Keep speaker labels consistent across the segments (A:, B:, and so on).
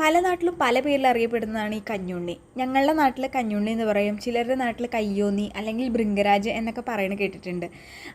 A: പല നാട്ടിലും പല പേരിൽ അറിയപ്പെടുന്നതാണ് ഈ കഞ്ഞുണ്ണി. ഞങ്ങളുടെ നാട്ടിൽ കഞ്ഞുണ്ണി എന്ന് പറയും ചിലരുടെ നാട്ടിൽ കയ്യോന്നി അല്ലെങ്കിൽ ഭൃംഗരാജ് എന്നൊക്കെ പറയുന്നത് കേട്ടിട്ടുണ്ട്.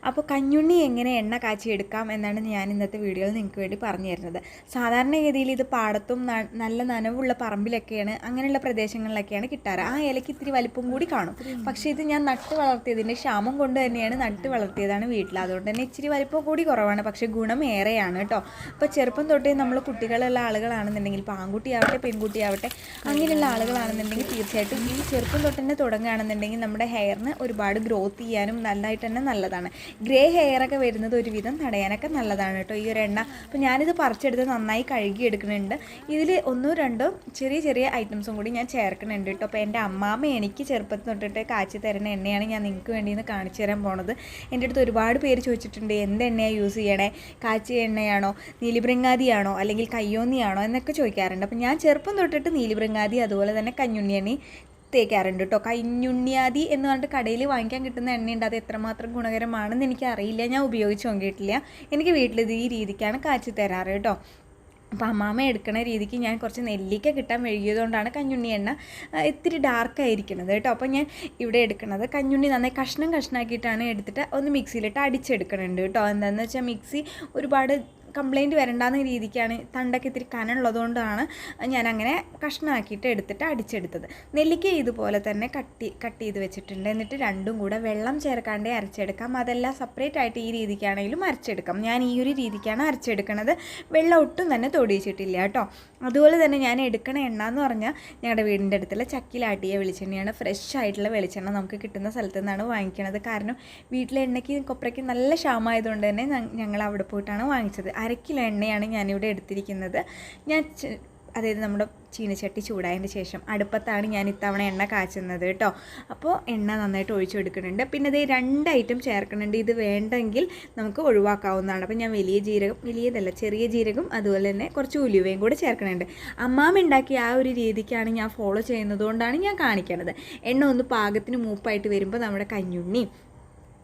A: അപ്പോൾ കഞ്ഞുണ്ണി എങ്ങനെ എണ്ണ കാച്ചിയെടുക്കാം എന്നാണ് ഞാൻ ഇന്നത്തെ വീഡിയോയിൽ നിങ്ങൾക്ക് വേണ്ടി പറഞ്ഞു തരുന്നത്. സാധാരണഗതിയിൽ ഇത് പാടത്തും നല്ല നനവുള്ള പറമ്പിലൊക്കെയാണ് അങ്ങനെയുള്ള പ്രദേശങ്ങളിലൊക്കെയാണ് കിട്ടാറ്. ആ ഇലയ്ക്ക് ഇത്തിരി വലിപ്പം കൂടി കാണും. പക്ഷേ ഇത് ഞാൻ നട്ട് വളർത്തിയതിന്റെ ക്ഷാമം കൊണ്ട് തന്നെയാണ് നട്ട് വളർത്തിയതാണ് വീട്ടിൽ. അതുകൊണ്ട് തന്നെ ഇച്ചിരി വലിപ്പം കൂടി കുറവാണ് പക്ഷേ ഗുണം ഏറെയാണ് കേട്ടോ. അപ്പോൾ ചെറുപ്പം തൊട്ടേ നമ്മൾ കുട്ടികളുള്ള ആളുകളാണെന്നുണ്ടെങ്കിൽ ഇപ്പോൾ ആൺകുട്ടിയാവട്ടെ പെൺകുട്ടിയാവട്ടെ അങ്ങനെയുള്ള ആളുകളാണെന്നുണ്ടെങ്കിൽ തീർച്ചയായിട്ടും ഈ ചെറുപ്പം തൊട്ട് തന്നെ തുടങ്ങുകയാണെന്നുണ്ടെങ്കിൽ നമ്മുടെ ഹെയറിന് ഒരുപാട് ഗ്രോത്ത് ചെയ്യാനും നല്ലതായിട്ട് തന്നെ നല്ലതാണ്. ഗ്രേ ഹെയറൊക്കെ വരുന്നത് ഒരുവിധം തടയാനൊക്കെ നല്ലതാണ് കേട്ടോ ഈ ഒരു എണ്ണ. അപ്പോൾ ഞാനിത് പറിച്ചെടുത്ത് നന്നായി കഴുകി എടുക്കുന്നുണ്ട് ഇതിൽ ഒന്നോ രണ്ടോ ചെറിയ ചെറിയ ഐറ്റംസും കൂടി ഞാൻ ചേർക്കുന്നുണ്ട് കേട്ടോ. അപ്പോൾ എന്റെ അമ്മാമ്മ എനിക്ക് ചെറുപ്പത്തിൽ തൊട്ടിട്ട് കാച്ചി തരുന്ന എണ്ണയാണ് ഞാൻ നിങ്ങൾക്ക് വേണ്ടി ഇന്ന് കാണിച്ചു തരാൻ പോണത്. എന്റെ അടുത്ത് ഒരുപാട് പേര് ചോദിച്ചിട്ടുണ്ട് എന്ത് എണ്ണയാണ് യൂസ് ചെയ്യണേ? കാച്ചി എണ്ണയാണോ? നീലിബ്രിങ്ങാതിയാണോ? അല്ലെങ്കിൽ കയ്യോന്നിയാണോ? എന്നൊക്കെ ചോദിക്കാറുണ്ട്. അപ്പോൾ ഞാൻ ചെറുപ്പം തൊട്ടിട്ട് നീലിബൃങ്ങാതി അതുപോലെ തന്നെ കഞ്ഞുണ്ണി എണ്ണി തേക്കാറുണ്ട് കേട്ടോ കഞ്ഞുണ്ണിയാതി എന്ന് പറഞ്ഞിട്ട് കടയിൽ വാങ്ങിക്കാൻ കിട്ടുന്ന എണ്ണയുണ്ട്. അത് എത്രമാത്രം ഗുണകരമാണെന്ന് എനിക്ക് അറിയില്ല ഞാൻ ഉപയോഗിച്ച് നോക്കിയിട്ടില്ല. എനിക്ക് വീട്ടിൽ ഇത് ഈ രീതിക്കാണ് കാച്ചി തരാറ് കേട്ടോ അപ്പോൾ അമ്മാമ്മ എടുക്കണ രീതിക്ക് ഞാൻ കുറച്ച് നെല്ലിക്ക കിട്ടാൻ വൈകിയതുകൊണ്ടാണ് കഞ്ഞുണ്ണി എണ്ണ ഇത്തിരി ഡാർക്ക് ആയിരിക്കുന്നത് കേട്ടോ അപ്പോൾ ഞാൻ ഇവിടെ എടുക്കുന്നത് കഞ്ഞുണ്ണി നന്നായി കഷ്ണം കഷ്ണാക്കിയിട്ടാണ് എടുത്തിട്ട് ഒന്ന് മിക്സിയിലിട്ട് അടിച്ചെടുക്കണുണ്ട് കേട്ടോ എന്താണെന്ന് വെച്ചാൽ മിക്സി ഒരുപാട് കംപ്ലൈന്റ് വരണ്ടെന്ന രീതിക്കാണ് തണ്ടൊക്കെ ഇത്തിരി കനമുള്ളതുകൊണ്ടാണ് ഞാൻ അങ്ങനെ കഷ്ണമാക്കിയിട്ട് എടുത്തിട്ട് അടിച്ചെടുത്തത്. നെല്ലിക്ക ഇതുപോലെ തന്നെ കട്ടി കട്ട് ചെയ്ത് വെച്ചിട്ടുണ്ട്. എന്നിട്ട് രണ്ടും കൂടെ വെള്ളം ചേർക്കാണ്ടേ അരച്ചെടുക്കാം. അതെല്ലാം സെപ്പറേറ്റ് ആയിട്ട് ഈ രീതിക്കാണെങ്കിലും അരച്ചെടുക്കാം. ഞാൻ ഈ ഒരു രീതിക്കാണ് അരച്ചെടുക്കുന്നത് വെള്ളം ഒട്ടും തന്നെ തൊടിയിച്ചിട്ടില്ല കേട്ടോ. അതുപോലെ തന്നെ ഞാൻ എടുക്കണ എണ്ണ എന്ന് പറഞ്ഞാൽ ഞങ്ങളുടെ വീടിന്റെ അടുത്തുള്ള ചക്കിലാട്ടിയ വെളിച്ചെണ്ണയാണ്. ഫ്രഷ് ആയിട്ടുള്ള വെളിച്ചെണ്ണ നമുക്ക് കിട്ടുന്ന സ്ഥലത്ത് നിന്നാണ് വാങ്ങിക്കണത്. കാരണം വീട്ടിലെ എണ്ണയ്ക്ക് കൊപ്രയ്ക്ക് നല്ല ക്ഷാമമായതുകൊണ്ട് തന്നെ ഞങ്ങൾ അവിടെ പോയിട്ടാണ് വാങ്ങിച്ചത്. അര കിലോ എണ്ണയാണ് ഞാനിവിടെ എടുത്തിരിക്കുന്നത്. ഞാൻ അതായത് നമ്മുടെ ചീനച്ചട്ടി ചൂടായതിന് ശേഷം അടുപ്പത്താണ് ഞാൻ ഇത്തവണ എണ്ണ കാച്ചുന്നത് കേട്ടോ. അപ്പോൾ എണ്ണ നന്നായിട്ട് ഒഴിച്ചു കൊടുക്കുന്നുണ്ട്. പിന്നെ ഇത് രണ്ട് ഐറ്റം ചേർക്കുന്നുണ്ട്. ഇത് വേണ്ടെങ്കിൽ നമുക്ക് ഒഴിവാക്കാവുന്നതാണ്. അപ്പോൾ ഞാൻ വലിയ ജീരകം വലിയതല്ല ചെറിയ ജീരകം അതുപോലെ തന്നെ കുറച്ച് ഉലുവയും കൂടെ ചേർക്കുന്നുണ്ട്. അമ്മാമ ഉണ്ടാക്കിയ ആ ഒരു രീതിക്കാണ് ഞാൻ ഫോളോ ചെയ്യുന്നതുകൊണ്ടാണ് ഞാൻ കാണിക്കണത്. എണ്ണ ഒന്ന് പാകത്തിന് മൂപ്പായിട്ട് വരുമ്പോൾ നമ്മുടെ കഞ്ഞുണ്ണി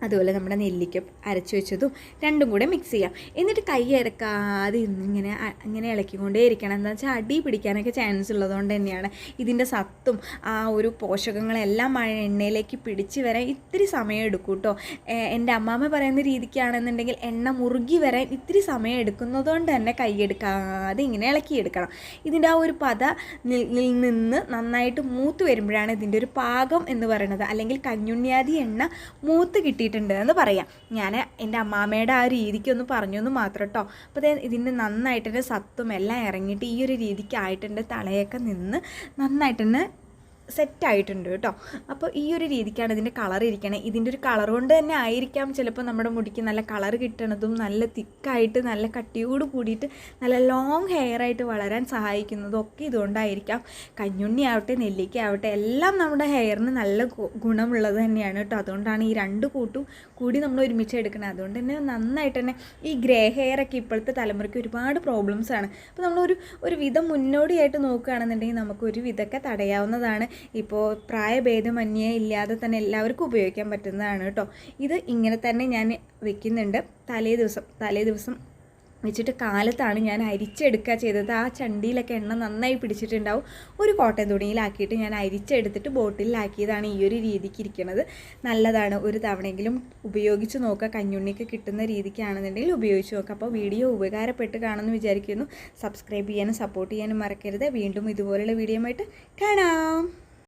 A: അതുപോലെ നമ്മുടെ നെല്ലിക്ക അരച്ചു വെച്ചതും രണ്ടും കൂടെ മിക്സ് ചെയ്യാം. എന്നിട്ട് കൈ ഇറക്കാതെ ഇങ്ങനെ അങ്ങനെ ഇളക്കിക്കൊണ്ടേ ഇരിക്കണം. എന്താ വെച്ചാൽ അടി പിടിക്കാനൊക്കെ ചാൻസ് ഉള്ളതുകൊണ്ട് തന്നെയാണ്. ഇതിന്റെ സത്തും ആ ഒരു പോഷകങ്ങളെല്ലാം മഴ എണ്ണയിലേക്ക് പിടിച്ച് വരാൻ ഇത്തിരി സമയം എടുക്കും കേട്ടോ എന്റെ അമ്മാമ്മ പറയുന്ന രീതിക്കാണെന്നുണ്ടെങ്കിൽ എണ്ണ മുറുകി വരാൻ ഇത്തിരി സമയം എടുക്കുന്നതുകൊണ്ട് തന്നെ കൈയെടുക്കാതെ ഇങ്ങനെ ഇളക്കിയെടുക്കണം ഇതിന്റെ ആ ഒരു പത നിന്ന് നന്നായിട്ട് മൂത്ത് വരുമ്പോഴാണ് ഇതിന്റെ ഒരു പാകം എന്ന് പറയുന്നത്. അല്ലെങ്കിൽ കഞ്ഞുണ്ണിയാതി എണ്ണ മൂത്ത് കിട്ടിയിട്ടുണ്ട് എന്ന് പറയാം. ഞാൻ എന്റെ അമ്മാമ്മയുടെ ആ രീതിക്ക് ഒന്ന് പറഞ്ഞു എന്ന് മാത്രം കേട്ടോ അപ്പോൾ ഇതിന്റെ നന്നായിട്ട് തന്നെ സത്തും എല്ലാം ഇറങ്ങിയിട്ട് ഈ ഒരു രീതിക്കായിട്ടുണ്ട് തളയൊക്കെ നിന്ന് നന്നായിട്ട് തന്നെ സെറ്റായിട്ടുണ്ട് കേട്ടോ. അപ്പോൾ ഈ ഒരു രീതിക്കാണ് ഇതിന്റെ കളർ ഇരിക്കണേ. ഇതിന്റെ ഒരു കളർ കൊണ്ട് തന്നെ ആയിരിക്കാം ചിലപ്പോൾ നമ്മുടെ മുടിക്ക് നല്ല കളർ കിട്ടണതും നല്ല തിക്കായിട്ട് നല്ല കട്ടിയോട് കൂടിയിട്ട് നല്ല ലോങ് ഹെയർ ആയിട്ട് വളരാൻ സഹായിക്കുന്നതും ഒക്കെ ഇതുകൊണ്ടായിരിക്കാം. കഞ്ഞുണ്ണി ആവട്ടെ നെല്ലിക്ക ആവട്ടെ എല്ലാം നമ്മുടെ ഹെയറിന് നല്ല ഗുണമുള്ളത് തന്നെയാണ് കേട്ടോ. അതുകൊണ്ടാണ് ഈ രണ്ട് കൂട്ടും കൂടി നമ്മൾ ഒരുമിച്ച് എടുക്കുന്നത് അതുകൊണ്ട് തന്നെ നന്നായിട്ട് തന്നെ ഈ ഗ്രേ ഹെയർ ഒക്കെ ഇപ്പോഴത്തെ തലമുറയ്ക്ക് ഒരുപാട് പ്രോബ്ലംസ് ആണ്. അപ്പോൾ നമ്മളൊരു ഒരു വിധം മുന്നോടിയായിട്ട് നോക്കുകയാണെന്നുണ്ടെങ്കിൽ നമുക്ക് ഒരു വിധമൊക്കെ തടയാവുന്നതാണ്. ഇപ്പോൾ പ്രായഭേദമന്യേ ഇല്ലാതെ തന്നെ എല്ലാവർക്കും ഉപയോഗിക്കാൻ പറ്റുന്നതാണ് കേട്ടോ. ഇത് ഇങ്ങനെ തന്നെ ഞാൻ വെക്കുന്നുണ്ട്. തലേ ദിവസം തലേ ദിവസം വെച്ചിട്ട് കാലത്താണ് ഞാൻ അരിച്ചെടുക്കുക ചെയ്തത്. ആ ചണ്ടിയിലൊക്കെ എണ്ണ നന്നായി പിടിച്ചിട്ടുണ്ടാവും. ഒരു കോട്ടൻ തുണിയിലാക്കിയിട്ട് ഞാൻ അരിച്ചെടുത്തിട്ട് ബോട്ടിലാക്കിയതാണ് ഈ ഒരു രീതിക്ക് ഇരിക്കുന്നത് നല്ലതാണ്. ഒരു തവണയെങ്കിലും ഉപയോഗിച്ച് നോക്കുക. കഞ്ഞുണ്ണിക്ക് കിട്ടുന്ന രീതിക്കാണെന്നുണ്ടെങ്കിൽ ഉപയോഗിച്ച് നോക്കുക. അപ്പോൾ വീഡിയോ ഉപകാരപ്പെട്ട് കാണുമെന്ന് വിചാരിക്കുന്നു. സബ്സ്ക്രൈബ് ചെയ്യാനും സപ്പോർട്ട് ചെയ്യാനും മറക്കരുത്. വീണ്ടും ഇതുപോലുള്ള വീഡിയോ ആയിട്ട് കാണാം.